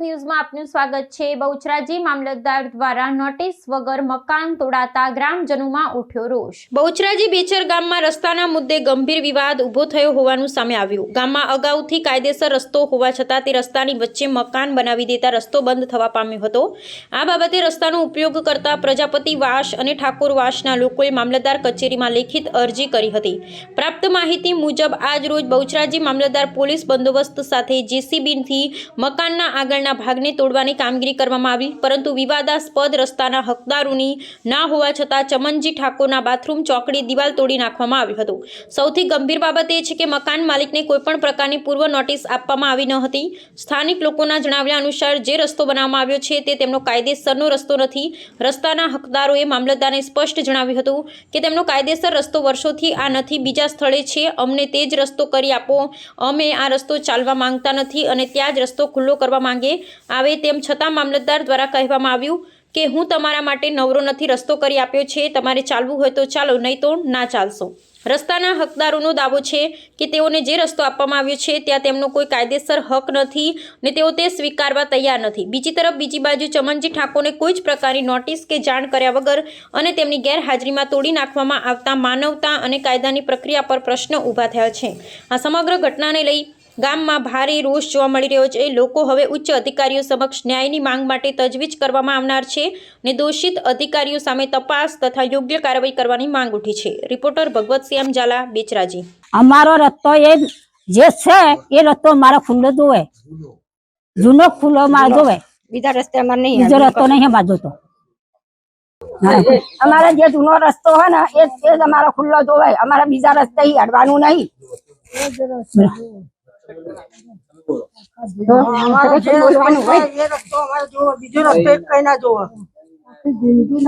આપનું સ્વાગત છે. બહુચરાજી મામલતદાર દ્વારા નોટિસ વગર મકાન તોડાતા ગ્રામજનોમાં ઉઠ્યો રોષ. બહુચરાજી બેચર ગામમાં રસ્તાના મુદ્દે ગંભીર વિવાદ ઊભો થયો હોવાનું સામે આવ્યું. ગામમાં અગાઉથી કાયદેસર રસ્તો હોવા છતાં તે રસ્તાની વચ્ચે મકાન બનાવી દેતા રસ્તો બંધ થવા પામ્યો હતો. આ બાબતે રસ્તાનો ઉપયોગ કરતા પ્રજાપતિ વાસ અને ઠાકોર વાસના લોકોએ મામલતદાર કચેરીમાં લેખિત અરજી કરી હતી. પ્રાપ્ત માહિતી મુજબ આજ રોજ બહુચરાજી મામલતદાર પોલીસ બંદોબસ્ત સાથે જેસીબીથી મકાનના આગળના ભાગને તોડવાની કામગીરી કરવામાં આવી, પરંતુ વિવાદાસ્પદ રસ્તાના હકદારોની ના હોવા છતાં ચમનજી ઠાકોરના બાથરૂમ ચોકડી દિવાલ તોડી નાખવામાં આવ્યું હતું. સૌથી ગંભીર બાબત એ છે કે મકાન માલિકને કોઈપણ પ્રકારની પૂર્વ નોટિસ આપવામાં આવી ન હતી. સ્થાનિક લોકોના જણાવ્યા અનુસાર જે રસ્તો બનાવવામાં આવ્યો છે તે તેમનો કાયદેસરનો રસ્તો નથી. રસ્તાના હકદારોએ મામલતદારને સ્પષ્ટ જણાવ્યું હતું કે તેમનો કાયદેસર રસ્તો વર્ષોથી આ નથી, બીજા સ્થળે છે. અમને તે જ રસ્તો કરી આપો. અમે આ રસ્તો ચાલવા માંગતા નથી અને ત્યાં જ રસ્તો ખુલ્લો કરવા માંગે. આવે તેમ છતાં મામલતદાર દ્વારા કહેવામાં આવ્યું કે હું તમારા માટે નવરો નથી, રસ્તો કરી આપ્યો છે, તમારે ચાલવું હોય તો ચાલો, નહીં તો ના ચાલશો. રસ્તાના હકદારોનો દાવો છે કે તેઓને જે રસ્તો આપવામાં આવ્યો છે, ત્યાં તેમનો કોઈ કાયદેસર હક નથી ને તેઓ તે સ્વીકારવા તૈયાર નથી. બીજી તરફ, બીજી બાજુ ચમનજી ઠાકોરને કોઈ જ પ્રકારની નોટિસ કે જાણ કર્યા વગર અને તેમની ગેરહાજરીમાં તોડી નાખવામાં આવતા માનવતા અને કાયદાની પ્રક્રિયા પર પ્રશ્ન ઊભા થયા છે. આ સમગ્ર ઘટનાને લઈ ગામમાં ભારે રોષ જોવા મળી રહ્યો છે. લોકો હવે ઉચ્ચ અધિકારીઓ સમક્ષ ન્યાયની માંગ માટે તજવીજ કરવામાં આવનાર છે ને દોષિત અધિકારીઓ સામે તપાસ તથા યોગ્ય કાર્યવાહી કરવાની માંગ ઉઠી છે. રિપોર્ટર ભગવતસિંહ ઝાલા બેચરાજી. અમારો રસ્તો એ જે છે એ રસ્તો મારો ખુલ્લો જોવે જૂનો ખુલ્લો માર જોવે બીજા રસ્તે અમારે નહીં બીજો રસ્તો નહીં અમારો જોતો. અમારે જે જૂનો રસ્તો હોય ને એ જ અમારો ખુલ્લો જોવે અમારે બીજા રસ્તે ઈ અડવાનું નહીં. બીજો રસ્તો એક કઈ ના જોવો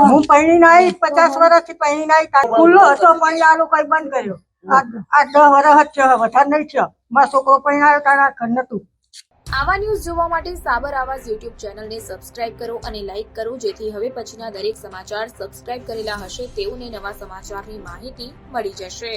હું પૈણી પચાસ વર્ષથી પૈણી ના આવી ખુલ્લો હતો પણ આ લોકો બંધ કર્યો. આ આ દસ વર્ષ જ છે વધારે નહીં છે મારો છોકરો પૈણાયો તારા ઘર નતું આવા ન્યૂઝ જોવા માટે સાબર આવાજ યુટ્યુબ ચેનલને સબસ્ક્રાઇબ કરો અને લાઇક કરો જેથી હવે પછીના દરેક સમાચાર સબસ્ક્રાઇબ કરેલા હશે તેઓને નવા સમાચારની માહિતી મળી જશે.